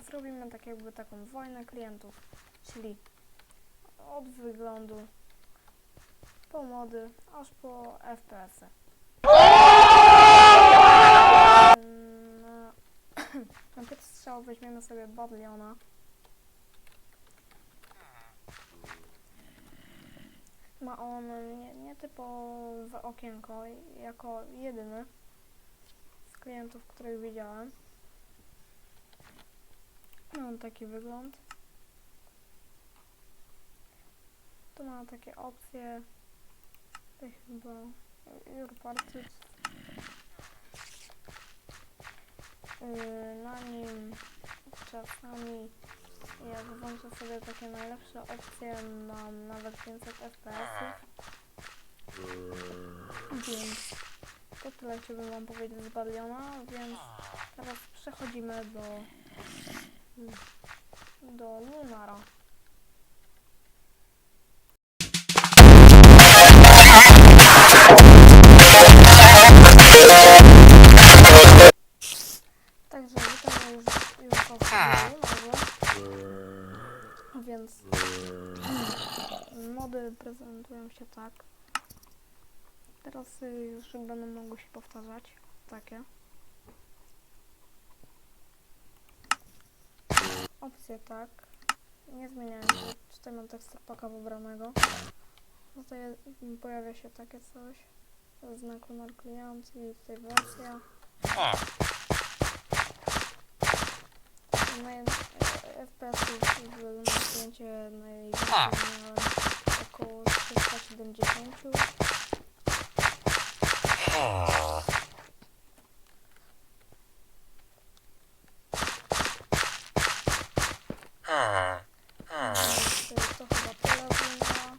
zrobimy tak jakby taką wojnę klientów, czyli od wyglądu po mody, aż po FPS-y. Mm, Na, na pierwszy strzał weźmiemy sobie Badliona. Ma on nie, nietypowe okienko jako jedyny z klientów, których widziałem. Ma on taki wygląd. Tu ma takie opcje. Tutaj chyba Your Party. Yy, na nim czasami jak włączę sobie takie najlepsze opcje mam nawet 500 fps więc to tyle chciałbym wam powiedzieć z Baliona, więc teraz przechodzimy do do Lunara. Także witam już, już po. Więc mody prezentują się tak. Teraz już będą mogły się powtarzać. Takie. Opcje tak. Nie zmieniają się. Tutaj mam tekstur paka wybranego. Tutaj pojawia się takie coś. Znak klient i tutaj wersja. Naj, FPS-ów w na kliencie najwięcej około 370. Więc, y, To chyba tyle wina.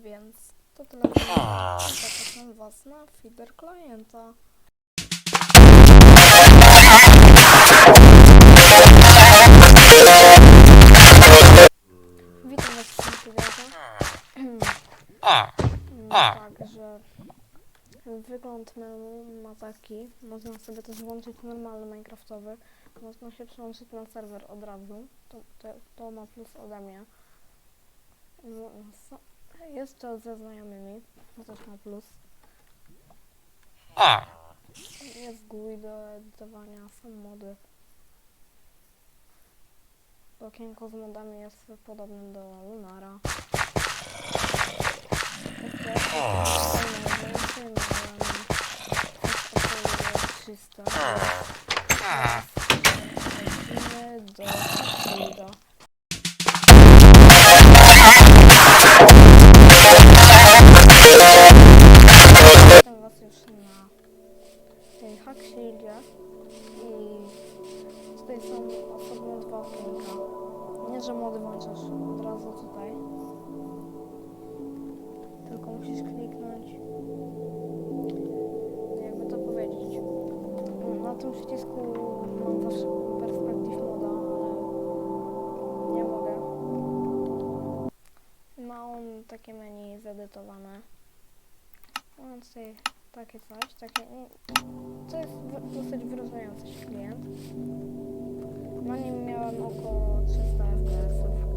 Więc to tyle wina. Zapraszam Was na feeder klienta. Witam Was w tym wywiadzie. Także wygląd menu ma taki. Można sobie też włączyć normalny Minecraftowy. Można się przełączyć na serwer od razu. To, to, to ma plus ode mnie. No, so- Jeszcze ze znajomymi. To też ma plus. Jest GUI do edytowania, są mody. Okienko z modami jest podobne do Lunara. Lecimy do tej Hack Shieldzie i tutaj są osobno dwa okienka. Nie, że mody włączasz od razu tutaj, tylko musisz kliknąć, jakby to powiedzieć. Na tym przycisku mam zawsze perspektyw moda, ale nie mogę. Ma on takie menu zedytowane. Mam tutaj takie coś, takie, nie- to jest dosyć wyróżniający się klient. Na nim miałem około 300 fps.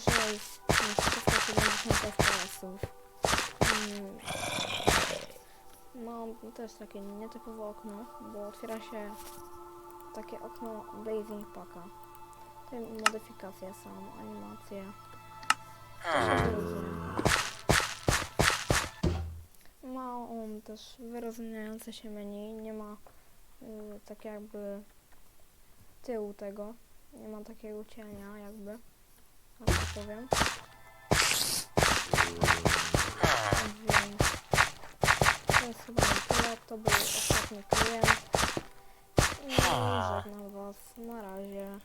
Coś poniżej niż 370 fps. Mm. Mam też takie nietypowe okno, bo otwiera się takie okno Blazing Packa. Tutaj modyfikacje są, animacje. To. Ma on też wyróżniające się menu, nie ma y, tak jakby tyłu tego, nie ma takiego cienia jakby, tak to powiem. Więc to jest chyba tyle, to był obecny klient. I żegnam was. Na razie.